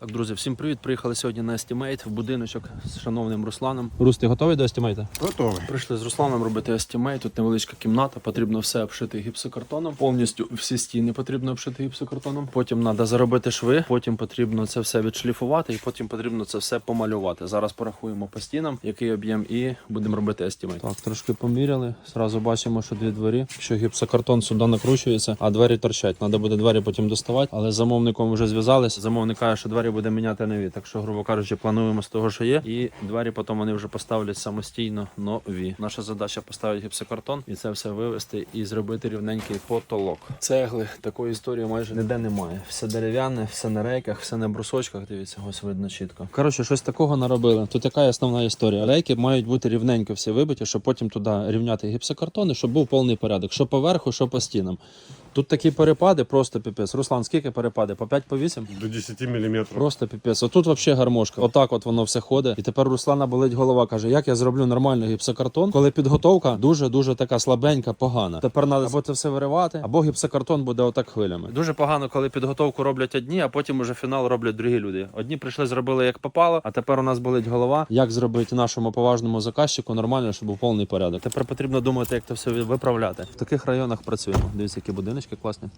Так, друзі, всім привіт. Приїхали сьогодні на Estimate в будиночок з шановним Русланом. Рус, ти готовий до Estimate? Готовий. Прийшли з Русланом робити Estimate. Тут невеличка кімната, потрібно все обшити гіпсокартоном. Повністю всі стіни потрібно обшити гіпсокартоном. Потім треба заробити шви, потім потрібно це все відшліфувати, і потім потрібно це все помалювати. Зараз порахуємо по стінам, який об'єм, і будемо робити Estimate. Так, трошки поміряли. Зразу бачимо, що дві двері. Що гіпсокартон сюди накручується, а двері торчать. Треба буде двері потім доставати. Але з замовником вже зв'язались. Замовник каже, що двері буде міняти нові. Так що, грубо кажучи, плануємо з того, що є. І двері потім вони вже поставлять самостійно нові. Наша задача поставити гіпсокартон і це все вивести і зробити рівненький потолок. Цегли такої історії майже ніде немає. Все дерев'яне, все на рейках, все на брусочках. Дивіться, ось видно чітко. Коротше, щось такого наробили. Тут яка основна історія. Рейки мають бути рівненько всі вибиті, щоб потім туди рівняти гіпсокартон, щоб був повний порядок. Що поверху, що по стінам. Тут такі перепади, просто піпець. Руслан, скільки перепади? По 5 по 8? До 10 мм. Просто піпець. Отут взагалі гармошка. Отак от воно все ходить. І тепер Руслана болить голова. Каже, як я зроблю нормальний гіпсокартон, коли підготовка дуже дуже така слабенька, погана. Тепер треба або це все виривати, або гіпсокартон буде отак хвилями. Дуже погано, коли підготовку роблять одні, а потім уже фінал роблять другі люди. Одні прийшли, зробили як попало, а тепер у нас болить голова. Як зробити нашому поважному заказчику нормально, щоб був повний порядок. Тепер потрібно думати, як це все виправляти. В таких районах працюємо. Дивіться, які будиночки класні.